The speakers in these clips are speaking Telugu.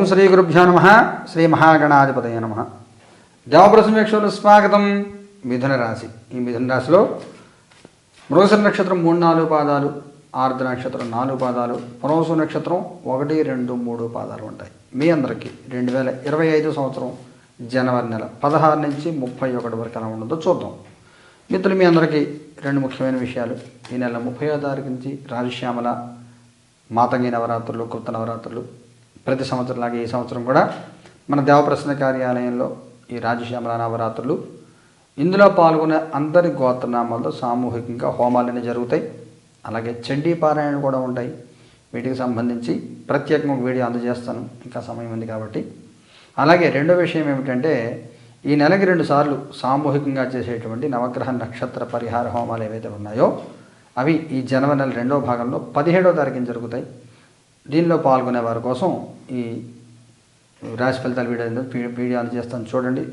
ఓం శ్రీ గురుభ్యో నమ. శ్రీ మహాగణాధిపతయ నమ. దేవప్రసమేక్షలు స్వాగతం మిథున రాశి. ఈ మిథున రాశిలో మృగశిర నక్షత్రం మూడు నాలుగు పాదాలు ఆర్ద్ర నక్షత్రం నాలుగు పాదాలు పునవసు నక్షత్రం ఒకటి రెండు మూడు పాదాలు ఉంటాయి. మీ అందరికీ రెండు వేల ఇరవై ఐదు సంవత్సరం జనవరి నెల పదహారు నుంచి ముప్పై ఒకటి వరకు ఎలా ఉండదో చూద్దాం. మిత్రులు మీ అందరికీ రెండు ముఖ్యమైన విషయాలు. ఈ నెల ముప్పయో తారీఖు నుంచి రాజశ్యామల మాతంగి నవరాత్రులు కృత నవరాత్రులు ప్రతి సంవత్సరం లాగా ఈ సంవత్సరం కూడా మన దేవప్రసన్న కార్యాలయంలో ఈ రాజశ్యామల నవరాత్రులు. ఇందులో పాల్గొనే అందరి గోత్రనామాలతో సామూహికంగా హోమాలన్నీ జరుగుతాయి. అలాగే చండీ పారాయణ కూడా ఉంటాయి. వీటికి సంబంధించి ప్రత్యేకంగా ఒక వీడియో అందజేస్తాను. ఇంకా సమయం ఉంది కాబట్టి. అలాగే రెండో విషయం ఏమిటంటే ఈ నెలకి రెండు సార్లు సామూహికంగా చేసేటువంటి నవగ్రహ నక్షత్ర పరిహార హోమాలు ఏవైతే ఉన్నాయో అవి ఈ జనవరి నెల రెండో భాగంలో పదిహేడో తారీఖున జరుగుతాయి. దీనిలో పాల్గొనే వారి కోసం ఈ రాశి ఫలితాల వీడియో వీడియో అందజేస్తాను. చూడండి.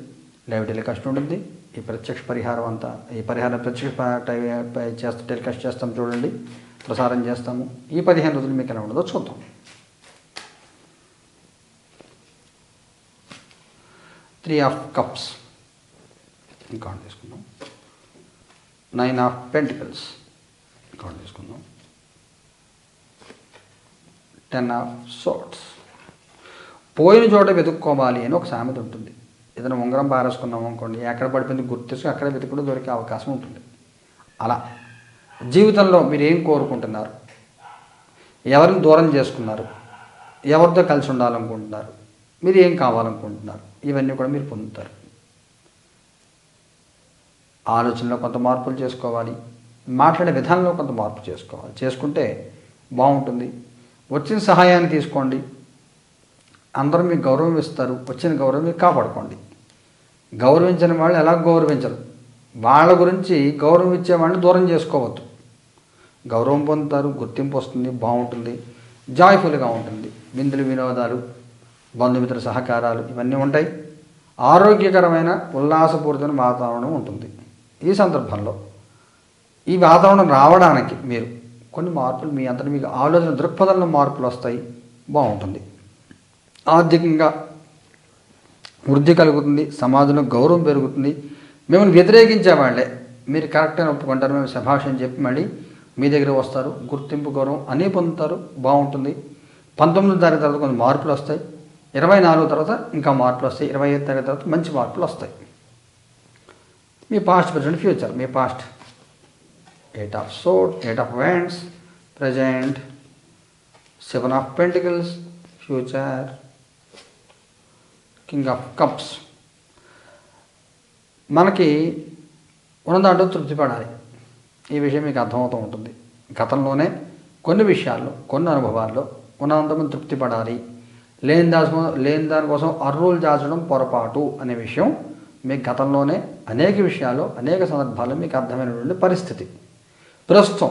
లైవ్ టెలికాస్ట్ ఉంటుంది. ఈ ప్రత్యక్ష పరిహారం అంతా ఈ పరిహారం ప్రత్యక్ష చేస్తా టై- టెలికాస్ట్ చేస్తాం చూడండి. ప్రసారం చేస్తాము. ఈ పదిహేను రోజులు మీకు ఎలా ఉండదో చూద్దాం. Three of cups. ఇంకా తీసుకుందాం. Nine of pentacles. ఇంకా తీసుకుందాం. టెన్ ఆఫ్ సోట్స్ పోయిన చోట వెతుక్కోవాలి అని ఒక సామెత ఉంటుంది. ఏదైనా ఉంగరం పారేసుకున్నాం అనుకోండి ఎక్కడ పడిపోయింది గుర్తించి అక్కడ వెతుకుడు దొరికే అవకాశం ఉంటుంది. అలా. జీవితంలో మీరు ఏం కోరుకుంటున్నారు? ఎవరిని దూరం చేసుకున్నారు? ఎవరితో కలిసి ఉండాలనుకుంటున్నారు? మీరు ఏం కావాలనుకుంటున్నారు? ఇవన్నీ కూడా మీరు పొందుతారు. ఆలోచనలో కొంత మార్పులు చేసుకోవాలి. మాట్లాడే విధానంలో కొంత మార్పు చేసుకోవాలి. చేసుకుంటే బాగుంటుంది. వచ్చిన సహాయాన్ని తీసుకోండి. అందరూ మీకు గౌరవం ఇస్తారు. వచ్చిన గౌరవం మీరు కాపాడుకోండి. గౌరవించని వాళ్ళు ఎలా గౌరవించరు? వాళ్ళ గురించి గౌరవం ఇచ్చే వాళ్ళని దూరం చేసుకోవద్దు. గౌరవం పొందుతారు గుర్తింపు వస్తుంది బాగుంటుంది జాయ్ఫుల్గా ఉంటుంది. విందులు వినోదాలు బంధుమిత్ర సహకారాలు ఇవన్నీ ఉంటాయి. ఆరోగ్యకరమైన ఉల్లాసపూరితమైన వాతావరణం ఉంటుంది. ఈ సందర్భంలో ఈ వాతావరణం రావడానికి మీరు కొన్ని మార్పులు మీ అంతటి మీకు ఆలోచన దృక్పథంలో మార్పులు వస్తాయి. బాగుంటుంది. ఆర్థికంగా వృద్ధి కలుగుతుంది సమాజంలో గౌరవం పెరుగుతుంది. మిమ్మల్ని వ్యతిరేకించే వాళ్ళే. మీరు కరెక్ట్ అని ఒప్పుకుంటారు. మేము శభాష్ చెప్పి మళ్ళీ మీ దగ్గర వస్తారు. గుర్తింపు గౌరవం అన్నీ పొందుతారు. బాగుంటుంది. పంతొమ్మిదో తారీఖు తర్వాత కొన్ని మార్పులు వస్తాయి. ఇరవై నాలుగు తర్వాత ఇంకా మార్పులు వస్తాయి. ఇరవై ఐదు తారీఖు తర్వాత మంచి మార్పులు వస్తాయి. మీ past present future me past. Eight of swords eight of wands present seven of pentacles future king of cups మనకి ఉన్నదాంట్లో తృప్తి పడాలి. ఈ విషయం మీకు అర్థమవుతూ ఉంటుంది. గతంలోనే కొన్ని విషయాల్లో కొన్ని అనుభవాల్లో ఉన్నంతమంది తృప్తి పడాలి. లేని దాసం లేని దానికోసం అర్రులు దాచడం పొరపాటు అనే విషయం మీకు గతంలోనే అనేక విషయాలు అనేక సందర్భాల్లో మీకు అర్థమైనటువంటి పరిస్థితి. ప్రస్తుతం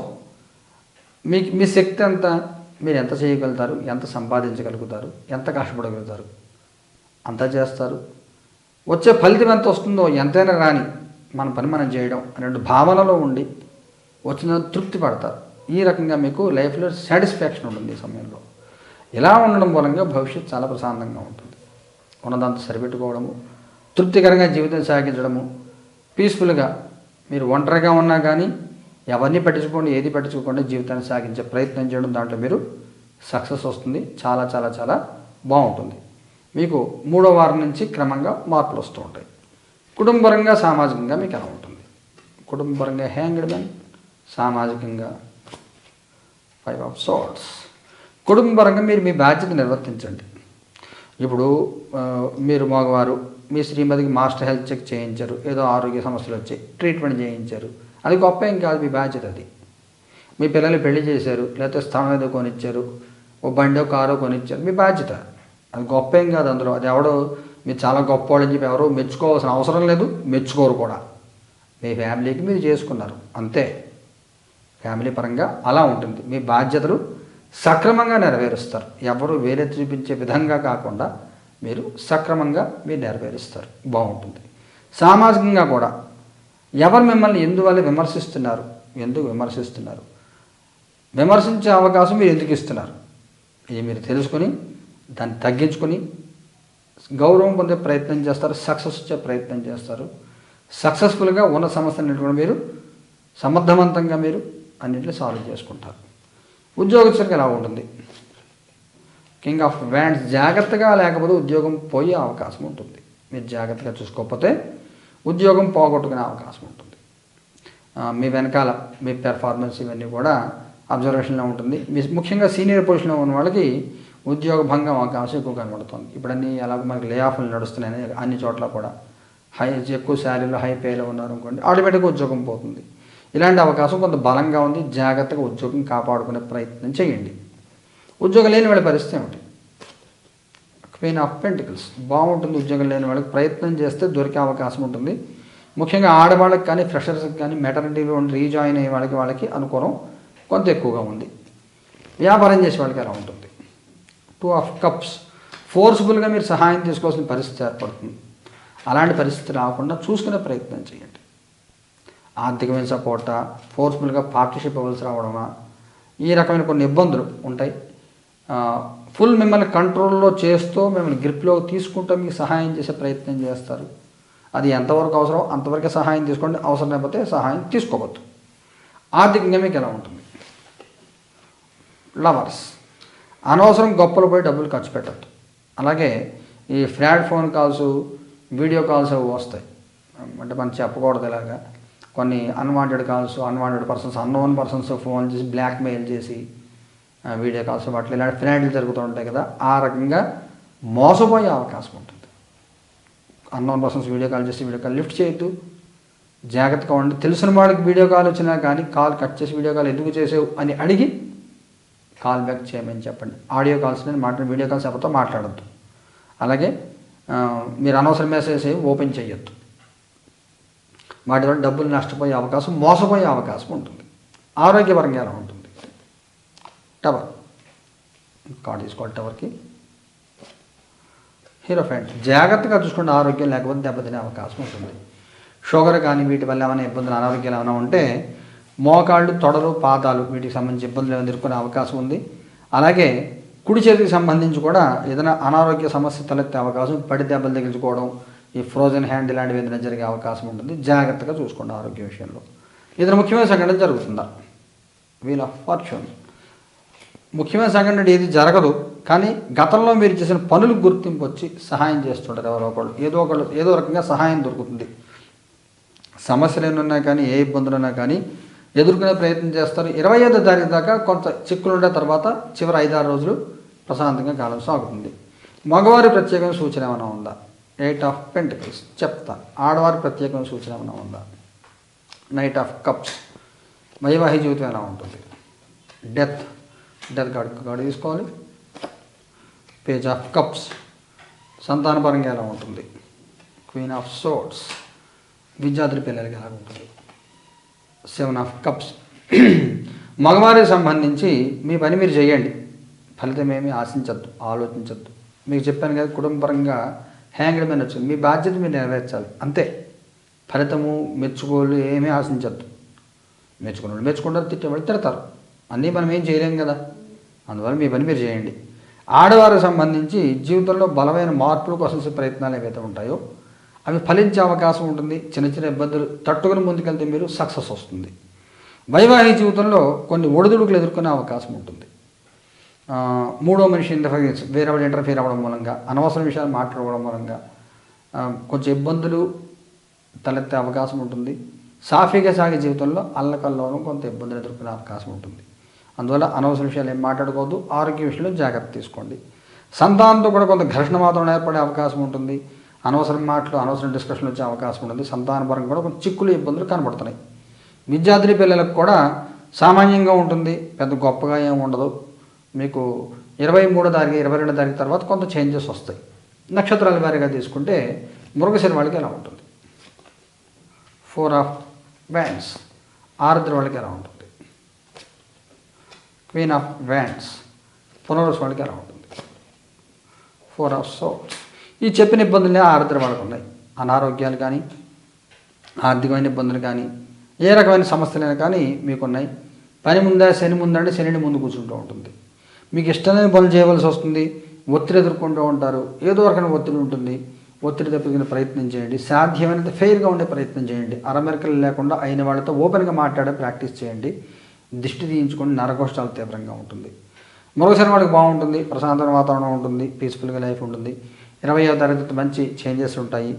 మీకు మీ శక్తి ఎంత మీరు ఎంత చేయగలుగుతారు ఎంత సంపాదించగలుగుతారు ఎంత కష్టపడగలుగుతారు అంతా చేస్తారు. వచ్చే ఫలితం ఎంత వస్తుందో ఎంతైనా రాని మన పని మనం చేయడం అనే భావనలో ఉండి వచ్చిన తృప్తి పడతారు. ఈ రకంగా మీకు లైఫ్లో సాటిస్ఫాక్షన్ ఉంటుంది ఈ సమయంలో. ఇలా ఉండడం మూలంగా భవిష్యత్తు చాలా ప్రశాంతంగా ఉంటుంది. ఉన్నదంతా సరిపెట్టుకోవడము తృప్తికరంగా జీవితం సాగించడము పీస్ఫుల్గా మీరు ఒంటరిగా ఉన్నా కానీ ఎవరిని పట్టించుకోండి ఏది పట్టించుకోకుండా జీవితాన్ని సాగించే ప్రయత్నం చేయడం దాంట్లో మీరు సక్సెస్ వస్తుంది. చాలా చాలా చాలా బాగుంటుంది. మీకు మూడో వారం నుంచి క్రమంగా మార్పులు వస్తూ ఉంటాయి. కుటుంబపరంగా సామాజికంగా మీకు ఎలా ఉంటుంది? కుటుంబపరంగా హ్యాంగ్డ్ మెన్ సామాజికంగా ఫైవ్ ఆఫ్ సోర్ట్స్ కుటుంబపరంగా మీరు మీ బాధ్యత నిర్వర్తించండి. ఇప్పుడు మీరు మగవారు మీ శ్రీమతికి మాస్టర్ హెల్త్ చెక్ చేయించారు ఏదో ఆరోగ్య సమస్యలు వచ్చాయి ట్రీట్మెంట్ చేయించారు అది గొప్ప ఏం కాదు మీ బాధ్యత అది. మీ పిల్లలు పెళ్ళి చేశారు లేకపోతే స్థానం ఏదో కొనిచ్చారు ఓ బండో కారో కొనిచ్చారు మీ బాధ్యత. అది గొప్ప ఏం కాదు అందులో. అది ఎవడో మీరు చాలా గొప్పవాళ్ళని చెప్పి ఎవరు మెచ్చుకోవాల్సిన అవసరం లేదు మెచ్చుకోరు కూడా. మీ ఫ్యామిలీకి మీరు చేసుకున్నారు అంతే. ఫ్యామిలీ పరంగా అలా ఉంటుంది. మీ బాధ్యతలు సక్రమంగా నెరవేరుస్తారు. ఎవరు వేరే చూపించే విధంగా కాకుండా మీరు సక్రమంగా మీరు నెరవేరుస్తారు. బాగుంటుంది. సామాజికంగా కూడా ఎవరు మిమ్మల్ని ఎందువల్ల విమర్శిస్తున్నారు? ఎందుకు విమర్శిస్తున్నారు? విమర్శించే అవకాశం మీరు ఎందుకు ఇస్తున్నారు? ఇది మీరు తెలుసుకొని దాన్ని తగ్గించుకొని గౌరవం పొందే ప్రయత్నం చేస్తారు సక్సెస్ వచ్చే ప్రయత్నం చేస్తారు. సక్సెస్ఫుల్గా ఉన్న సమస్యలను కూడా మీరు సమర్థవంతంగా మీరు అన్నింటినీ సాల్వ్ చేసుకుంటారు. ఉద్యోగస్తులకు ఎలా ఉంటుంది? కింగ్ ఆఫ్ వ్యాండ్స్ జాగ్రత్తగా లేకపోతే ఉద్యోగం పోయే అవకాశం ఉంటుంది. మీరు జాగ్రత్తగా చూసుకోకపోతే ఉద్యోగం పోగొట్టుకునే అవకాశం ఉంటుంది. మీ వెనకాల మీ పెర్ఫార్మెన్స్ ఇవన్నీ కూడా అబ్జర్వేషన్లో ఉంటుంది. మీ ముఖ్యంగా సీనియర్ పొజిషన్లో ఉన్న వాళ్ళకి ఉద్యోగ భంగం అవకాశం ఎక్కువ కనబడుతుంది. ఇప్పుడు అన్ని మనకి లే ఆఫ్లు నడుస్తున్నాయి అన్ని చోట్ల కూడా. హై ఎక్కువ శాలరీలో హై పేలో ఉన్నారు అనుకోండి ఆటోమేటిక్గా ఉద్యోగం పోతుంది. ఇలాంటి అవకాశం కొంత బలంగా ఉంది జాగ్రత్తగా ఉద్యోగం కాపాడుకునే ప్రయత్నం చేయండి. ఉద్యోగం లేని వాళ్ళ పరిస్థితి ఏమిటి? Queen of pentacles. బాగుంటుంది ఉద్యోగం లేని వాళ్ళకి ప్రయత్నం చేస్తే దొరికే అవకాశం ఉంటుంది. ముఖ్యంగా ఆడవాళ్ళకి కానీ ఫ్రెషర్స్కి కానీ మెటర్నిటీలో ఉండి రీజాయిన్ అయ్యే వాళ్ళకి వాళ్ళకి అనుకూలం కొంత ఎక్కువగా ఉంది. వ్యాపారం చేసే వాళ్ళకి ఎలా ఉంటుంది. టూ ఆఫ్ కప్స్ ఫోర్స్ఫుల్గా మీరు సహాయం తీసుకోవాల్సిన పరిస్థితి ఏర్పడుతుంది. అలాంటి పరిస్థితి రాకుండా చూసుకునే ప్రయత్నం చేయండి. ఆర్థికమైన సపోర్టా ఫోర్స్ఫుల్గా పార్ట్నర్షిప్ అవ్వాల్సి రావడమా? ఈ రకమైన కొన్ని ఇబ్బందులు ఉంటాయి. ఫుల్ మిమ్మల్ని కంట్రోల్లో చేస్తూ మిమ్మల్ని గ్రిప్లో తీసుకుంటూ మీకు సహాయం చేసే ప్రయత్నం చేస్తారు. అది ఎంతవరకు అవసరం అంతవరకే సహాయం తీసుకోండి. అవసరం లేకపోతే సహాయం తీసుకోవద్దు. ఆర్థికంగా మీకు ఎలా ఉంటుంది? లవర్స్ అనవసరం గొప్పలు పోయి డబ్బులు ఖర్చు పెట్టద్దు. అలాగే ఈ fraud phone calls video calls అవి వస్తాయి. అంటే మనం చెప్పకూడదు ఇలాగా. కొన్ని unwanted calls unwanted persons unknown persons phone చేసి బ్లాక్మెయిల్ చేసి వీడియో కాల్స్ వాటిలో ఇలాంటి ఫ్రాడ్లు జరుగుతూ ఉంటాయి కదా ఆ రకంగా మోసపోయే అవకాశం ఉంటుంది. అన్నోన్ పర్సన్స్ వీడియో కాల్ చేసి వీడియో కాల్ లిఫ్ట్ చేయొద్దు. జాగ్రత్తగా ఉండి తెలిసిన వాడికి వీడియో కాల్ వచ్చినా కానీ కాల్ కట్ చేసి వీడియో కాల్ ఎందుకు చేసావు అని అడిగి కాల్ బ్యాక్ చేయమని చెప్పండి. ఆడియో కాల్స్ నేను మాట్లాడి వీడియో కాల్స్ ఎవరితో మాట్లాడద్దు. అలాగే మీరు అనవసర మెసేజ్ ఓపెన్ చేయొద్దు. వాటి వల్ల డబ్బులు నష్టపోయే అవకాశం మోసపోయే అవకాశం ఉంటుంది. ఆరోగ్యపరంగా ఎలా ఉంటుంది? టవర్ కార్డ్ తీసుకోవాలి టవర్కి హీరో ఫ్యాంట్ జాగ్రత్తగా చూసుకుంటే ఆరోగ్యం లేకపోతే దెబ్బతినే అవకాశం ఉంటుంది. షుగర్ కానీ వీటి వల్ల ఏమైనా ఇబ్బందులు అనారోగ్యాలు ఏమైనా ఉంటే మోకాళ్ళు తొడలు పాదాలు వీటికి సంబంధించి ఇబ్బందులు ఏమైనా ఎదుర్కొనే అవకాశం ఉంది. అలాగే కుడి చేతికి సంబంధించి కూడా ఏదైనా అనారోగ్య సమస్య తలెత్తే అవకాశం పడి దెబ్బలు తగిలించుకోవడం ఈ ఫ్రోజన్ హ్యాండ్ ఇలాంటివి ఏదైనా జరిగే అవకాశం ఉంటుంది. జాగ్రత్తగా చూసుకోండి ఆరోగ్య విషయంలో. ఏదైనా ముఖ్యమైన సంఘటన జరుగుతుందా? వీల్ ఆఫ్ ఫార్చ్యూన్ ముఖ్యమైన సంఘటన ఏది జరగదు. కానీ గతంలో మీరు చేసిన పనులకు గుర్తింపు వచ్చి సహాయం చేస్తుంటారు ఎవరో ఒకళ్ళు. ఏదో ఒకళ్ళు ఏదో రకంగా సహాయం దొరుకుతుంది. సమస్యలు ఎన్ని కానీ ఏ ఇబ్బందులు ఉన్నా కానీ ఎదుర్కొనే ప్రయత్నం చేస్తారు. ఇరవై ఐదో తారీఖు దాకా కొంత చిక్కులు ఉండే తర్వాత చివరి ఐదారు రోజులు ప్రశాంతంగా కాలం సాగుతుంది. మగవారి ప్రత్యేకమైన సూచన ఏమైనా ఉందా? ఎయిట్ ఆఫ్ పెంటికల్స్ చెప్తా. ఆడవారి ప్రత్యేకమైన సూచన ఏమైనా ఉందా? నైట్ ఆఫ్ కప్స్ వైవాహిక జీవితం ఎలా ఉంటుంది? డెత్ డెత్ గాడి గాడి తీసుకోవాలి. Page of cups. సంతానపరంగా ఎలా ఉంటుంది? క్వీన్ ఆఫ్ సోట్స్ విద్యార్థుల పిల్లలకి ఎలా ఉంటుంది? Seven of cups. మగవారికి సంబంధించి మీ పని మీరు చేయండి. ఫలితం ఏమీ ఆశించద్దు ఆలోచించద్దు. మీకు చెప్పాను కదా కుటుంబపరంగా హ్యాంగ్డ్ మీద వచ్చింది. మీ బాధ్యత మీరు నెరవేర్చాలి. అంతే. ఫలితము మెచ్చుకోలు ఏమీ ఆశించద్దు. మెచ్చుకున్నాడు మెచ్చుకుంటారు తిట్టేవాళ్ళు తిడతారు. అన్నీ మనం ఏం చేయలేం కదా. అందువల్ల మీ పని మీరు చేయండి. ఆడవారికి సంబంధించి జీవితంలో బలమైన మార్పులు కోసం ప్రయత్నాలు ఏవైతే ఉంటాయో అవి ఫలించే అవకాశం ఉంటుంది. చిన్న చిన్న ఇబ్బందులు తట్టుకుని ముందుకెళ్తే మీరు సక్సెస్ వస్తుంది. వైవాహిక జీవితంలో కొన్ని ఒడిదుడుకులు ఎదుర్కొనే అవకాశం ఉంటుంది. మూడో మనిషి ఇంటర్ఫీరెన్స్ వేరే వాళ్ళు ఇంటర్ఫీర్ అవ్వడం మూలంగా అనవసర విషయాలు మాట్లాడవడం మూలంగా కొంచెం ఇబ్బందులు తలెత్తే అవకాశం ఉంటుంది. సాఫీగా సాగే జీవితంలో అల్లకల్లోనూ కొంత ఇబ్బందులు ఎదుర్కొనే అవకాశం ఉంటుంది. అందువల్ల అనవసర విషయాలు ఏం మాట్లాడుకోవద్దు. ఆరోగ్య విషయంలో జాగ్రత్త తీసుకోండి. సంతానంతో కూడా కొంత ఘర్షణ వాతావరణం ఏర్పడే అవకాశం ఉంటుంది. అనవసరం మాటలు అనవసరం డిస్కషన్ వచ్చే అవకాశం ఉంటుంది. సంతానపరంగా కూడా కొంచెం చిక్కులు ఇబ్బందులు కనబడుతున్నాయి. విద్యార్థి పిల్లలకు కూడా సామాన్యంగా ఉంటుంది. పెద్ద గొప్పగా ఏమి ఉండదు. మీకు ఇరవై మూడో తారీఖు ఇరవై రెండో తారీఖు తర్వాత కొంత చేంజెస్ వస్తాయి. నక్షత్రాల వారీగా తీసుకుంటే మృగశిర వాళ్ళకి ఎలా ఉంటుంది? ఫోర్ ఆఫ్ బ్యాండ్స్ ఆరుద్ర వాళ్ళకి ఎలా ఉంటుంది? క్వీన్ ఆఫ్ వ్యాండ్స్ పునరుస్ వాళ్ళకి ఎలా ఉంటుంది ఫోర్ ఆఫ్ సోట్స్ ఈ చెప్పిన ఇబ్బందులే ఆరుద్ర వాళ్ళకు ఉన్నాయి. అనారోగ్యాలు కానీ ఆర్థికమైన ఇబ్బందులు కానీ ఏ రకమైన సమస్యలైనా కానీ మీకున్నాయి. పని ముందా శని ముందంటే శనిని ముందు కూర్చుంటూ ఉంటుంది. మీకు ఇష్టమైన పనులు చేయవలసి వస్తుంది. ఒత్తిడి ఎదుర్కొంటూ ఉంటారు. ఏదో రకమైన ఒత్తిడి ఉంటుంది. ఒత్తిడి తప్పించుకునే ప్రయత్నం చేయండి. సాధ్యమైనంత ఫెయిర్గా ఉండే ప్రయత్నం చేయండి. అరమెరకలు లేకుండా అయిన వాళ్ళతో ఓపెన్గా మాట్లాడే ప్రాక్టీస్ చేయండి. దిష్టి తీయించుకొని నరకోష్టాలు తీవ్రంగా ఉంటుంది. మరోసారి వాడికి బాగుంటుంది ప్రశాంతమైన వాతావరణం ఉంటుంది పీస్ఫుల్గా లైఫ్ ఉంటుంది. ఇరవయో తరగతి మంచి చేంజెస్ ఉంటాయి.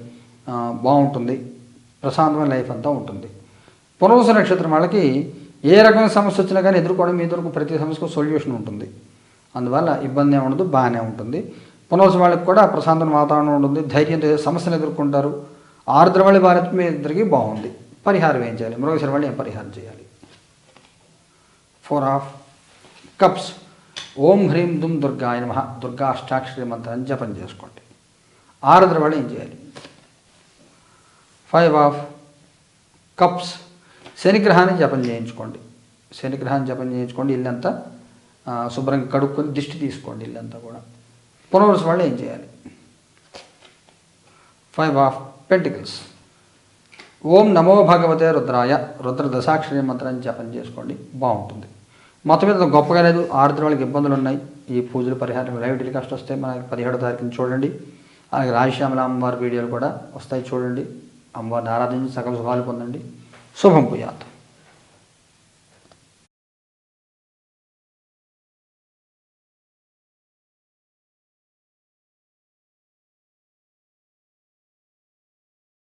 బాగుంటుంది. ప్రశాంతమైన లైఫ్ అంతా ఉంటుంది. పునరుస నక్షత్రం వాళ్ళకి ఏ రకమైన సమస్య వచ్చినా కానీ ఎదుర్కోవడం మీ దొరకు ప్రతి సమస్యకు సొల్యూషన్ ఉంటుంది. అందువల్ల ఇబ్బంది ఏమి ఉండదు బాగానే ఉంటుంది. పునరుస వాళ్ళకి కూడా ప్రశాంతమైన వాతావరణం ఉంటుంది. ధైర్యంతో సమస్యలు ఎదుర్కొంటారు. ఆరుద్ర వాళ్ళ భారత్ మీ ఇద్దరికి బాగుంది. పరిహారం ఏం చేయాలి? మరొకసారి వాళ్ళు ఏం పరిహారం చేయాలి? ఫోర్ ఆఫ్ కప్స్ ఓం హ్రీం దుమ్ దుర్గాయ నమ. దుర్గా అష్టాక్షరి మంత్రాన్ని జపం చేసుకోండి. ఆరుద్ర వాళ్ళు ఏం చేయాలి? ఫైవ్ ఆఫ్ కప్స్ శనిగ్రహాన్ని జపం చేయించుకోండి. శనిగ్రహాన్ని జపం చేయించుకోండి. ఇల్లంతా శుభ్రంగా కడుక్కొని దిష్టి తీసుకోండి ఇల్లంతా కూడా. పునర్వసు వాళ్ళు ఏం చేయాలి? ఫైవ్ ఆఫ్ పెంటికల్స్ ఓం నమో భగవతే రుద్రాయ. రుద్ర దశాక్షరి మంత్రాన్ని జపం చేసుకోండి. బాగుంటుంది. మొత్తం మీద గొప్పగా లేదు. ఆరుద్ర వాళ్ళకి ఇబ్బందులు ఉన్నాయి ఈ పూజలు పరిహారం లైవ్ టెలికాస్ట్ వస్తే మనకి పదిహేడో తారీఖున చూడండి. అలాగే రాజశ్యామల అమ్మవారి వీడియోలు కూడా వస్తాయి చూడండి. అమ్మవారిని ఆరాధించి సకల శుభాలు పొందండి. శుభం పుయాత్